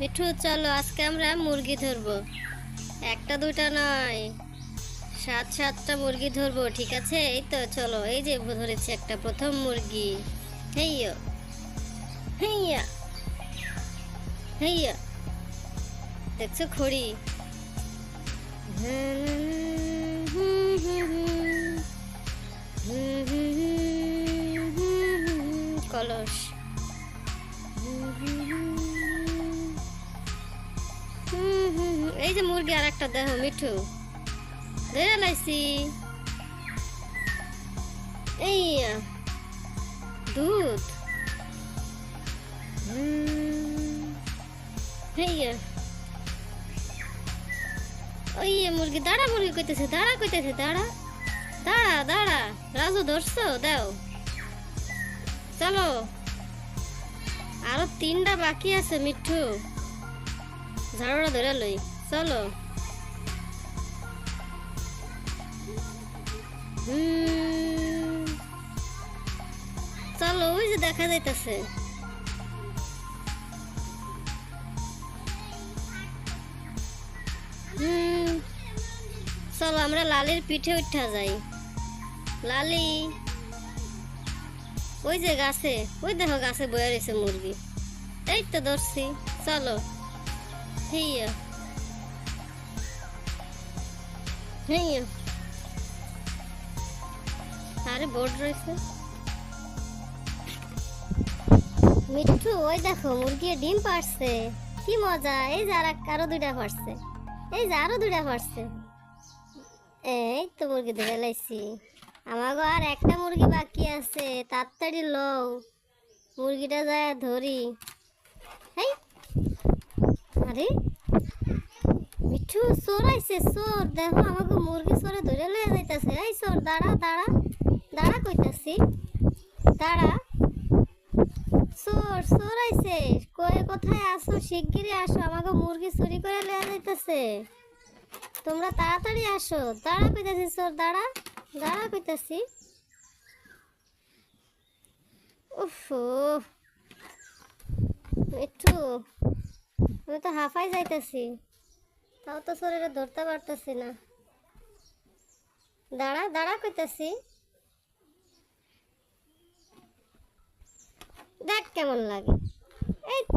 মিঠু, চলো আজকে আমরা মুরগি ধরবো। একটা দুইটা নয়। সাত, সাতটা মুরগি ধরবো, ঠিক আছে? এই তো, চলো, এই যে ধরেছি একটা প্রথম মুরগি। হেইয়া। হেইয়া। হেইয়া। দেখছ, খড়ি? কলস এই যে মুরগি আর একটা দেখো, মিঠু। ধরে লাইছি। এই, দুধ। ওই মুরগি, দাঁড়া মুরগি কইতেছে, দাঁড়া কইতেছে, দাঁড়া। দাঁড়া দাঁড়া, রাজু ধরছো, দাও। চলো। আরও তিনটা বাকি আছে, মিঠু। ঝাড়ুটা ধরে লই, চলো। চলো, ওই যে দেখা যাইতেছে। চলো, আমরা লালির পিঠে উঠা যাই। লালি। ওই যে গাছে, ওই দেখো গাছে বয়ে রয়েছে মুরগি। এই তো ধরছি, চলো। আরে বোর্ড রয়েছে। মিঠু, ওই দেখো মুরগি ডিম পারছে কি মজা, এই যে আর আরও দুইটা পারছে এই যে আরও দুইটা পারছে এই তো মুরগি ধরে লাইছি। আমাগো আর একটা মুরগি বাকি আছে, তাড়াতাড়ি লও। মুরগিটা যায় ধরি। হেই। আরে। মিঠু, চোর আইছে, চোর। দেখো আমাকে মুরগি চোরে ধরে লয়ে যাইতাছে। এই চোর, দাঁড়া দাঁড়া। দাঁড়া কইতাছি। দাঁড়া। চোর চোর আইছে। কয়ে কোথায় আসো শিগগিরই আসো। আমাকে মুরগি চুরি করে লয়ে যাইতাছে। তোমরা তাড়াতাড়ি আসো। দাঁড়া কইতাছি, চোর, দাঁড়া। দাঁড়া কইতাছি। উফ মিঠু আমি তো হাফাই যাইতাছি। তাও তো শরীরে ধরতে পারতেছি না। দাঁড়া দাঁড়া কইতাছি। দেখ কেমন লাগে। এই